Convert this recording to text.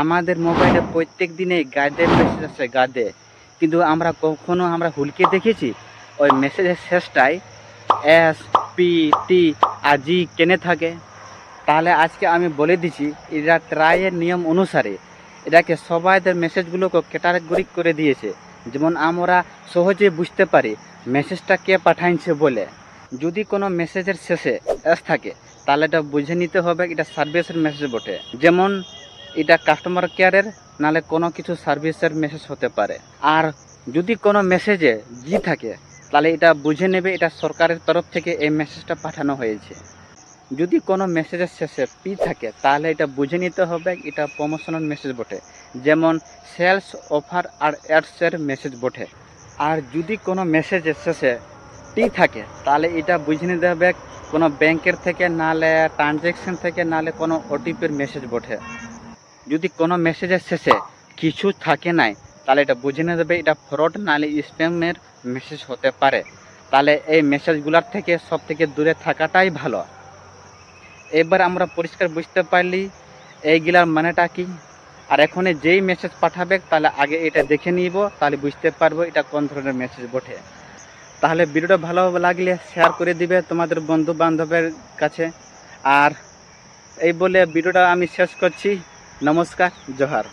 আমাদের মোবাইলে প্রত্যেক দিনে গাদে মেসেজ আসে গাদে কিন্তু আমরা কখনো আমরা হুলকে দেখেছি? ওই মেসেজের শেষটায় এস পি টি আর জি কেনে থাকে। তাহলে আজকে আমি বলে দিচ্ছি এটা ট্রাইয়ের নিয়ম অনুসারে এটাকে সবাইদের মেসেজগুলোকে ক্যাটাগরি করে দিয়েছে। যেমন আমরা সহজে বুঝতে পারি মেসেজটা কে পাঠাইছে বলে। যদি কোনো মেসেজের শেষে এস থাকে, তাহলে এটা বুঝে নিতে হবে, এটা সার্ভিসের মেসেজ বটে। যেমন এটা কাস্টমার কেয়ারের নালে কোনো কিছু সার্ভিসের মেসেজ হতে পারে। আর যদি কোনো মেসেজে জি থাকে, তাহলে এটা বুঝে নেবে, এটা সরকারের তরফ থেকে এই মেসেজটা পাঠানো হয়েছে। যদি কোনো মেসেজের শেষে পি থাকে, তাহলে এটা বুঝে নিতে হবে, এটা প্রমোশনাল মেসেজ বটে। যেমন সেলস অফার আর অ্যাডসের মেসেজ বটে। আর যদি কোনো মেসেজের শেষে টি থাকে, তাহলে এটা বুঝে নিতে হবে, কোনো ব্যাংকের থেকে, নালে ট্রানজ্যাকশন থেকে, নালে কোনো ওটিপির মেসেজ বটে। যদি কোনো মেসেজের শেষে কিছু থাকে নাই, তাহলে এটা বুঝে নিয়ে দেবে এটা ফ্রড নালে স্প্যামের মেসেজ হতে পারে। তাহলে এই মেসেজগুলোর থেকে সব থেকে দূরে থাকাটাই ভালো। এবার আমরা পরিষ্কার বুঝতে পারলি, এইগুলার মানেটা কি? আর এখন যেই মেসেজ পাঠাবে, তাহলে আগে এটা দেখে নিব, তাহলে বুঝতে পারব এটা কোন ধরনের মেসেজ বটে। তাহলে ভিডিওটা ভালো লাগলে শেয়ার করে দিবে তোমাদের বন্ধু বান্ধবের কাছে। আর এই বলে ভিডিওটা আমি শেষ করছি। नमस्कार जोहार।